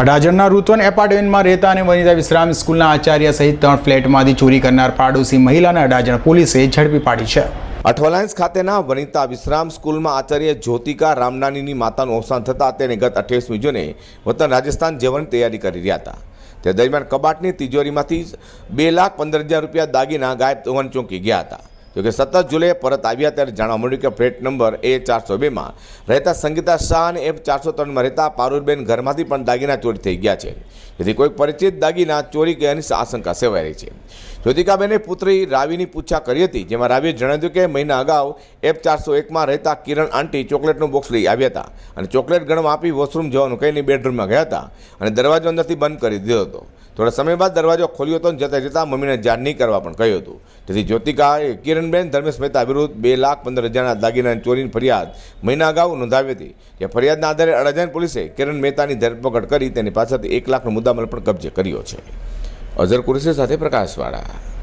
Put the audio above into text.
અડાજણના ઋત્વન એપાર્ટમેન્ટમાં રહેતા અને વનિતા વિશ્રામ સ્કૂલના આચાર્ય સહિત ત્રણ ફ્લેટમાંથી ચોરી કરનાર પાડોશી મહિલાને અડાજણ પોલીસે ઝડપી પાડી છે. અઠવાલાઇન્સ ખાતેના વનિતા વિશ્રામ સ્કૂલમાં આચાર્ય જ્યોતિકા રામનાનીની માતાનું અવસાન થતાં તેને ગત અઠ્યાવીસમી જૂને વતન રાજસ્થાન જવાની તૈયારી કરી રહ્યા હતા. તે દરમિયાન કબાટની તિજોરીમાંથી બે લાખ પંદર હજાર રૂપિયા દાગીના ગાયબ હોવાની ચોંકી ગયા હતા. જોકે સતત જુલાઈએ પરત આવ્યા ત્યારે જાણવા મળ્યું કે ફ્લેટ નંબર એ ચારસો બેમાં રહેતા સંગીતા શાહ અને એફ ચારસો ત્રણમાં રહેતા પારુલબેન ઘરમાંથી પણ દાગીના ચોરી થઈ ગયા છે. જેથી કોઈ પરિચિત દાગીના ચોરી ગયાની આશંકા સેવાઈ રહી છે. જ્યોતિકાબેને પુત્રી રાવીની પૂછા કરી હતી, જેમાં રાવીએ જણાવ્યું કે મહિના અગાઉ એફ ચારસો એકમાં રહેતા કિરણ આંટી ચોકલેટનું બોક્સ લઈ આવ્યા હતા અને ચોકલેટ ગણવા આપી વોશરૂમ જવાનું કહીને બેડરૂમમાં ગયા હતા અને દરવાજો અંદરથી બંધ કરી દીધો હતો. થોડા સમય બાદ દરવાજો ખોલ્યો હતો જતા જતા મમ્મીને જાણ નહીં કરવા પણ કહ્યું હતું. તેથી જ્યોતિકાએ કિરણબેન, ધર્મેશ મહેતા વિરુદ્ધ બે લાખ પંદર હજારના દાગીનાની ચોરીની ફરિયાદ મહિના અગાઉ નોંધાવી હતી જે ફરિયાદના આધારે અડાજણ પોલીસે કિરણ મહેતાની ધરપકડ કરી તેની પાસેથી એક લાખનો મુદ્દામાલ પણ કબજે કર્યો છે. અઝર કુરેશી સાથે પ્રકાશવાળા.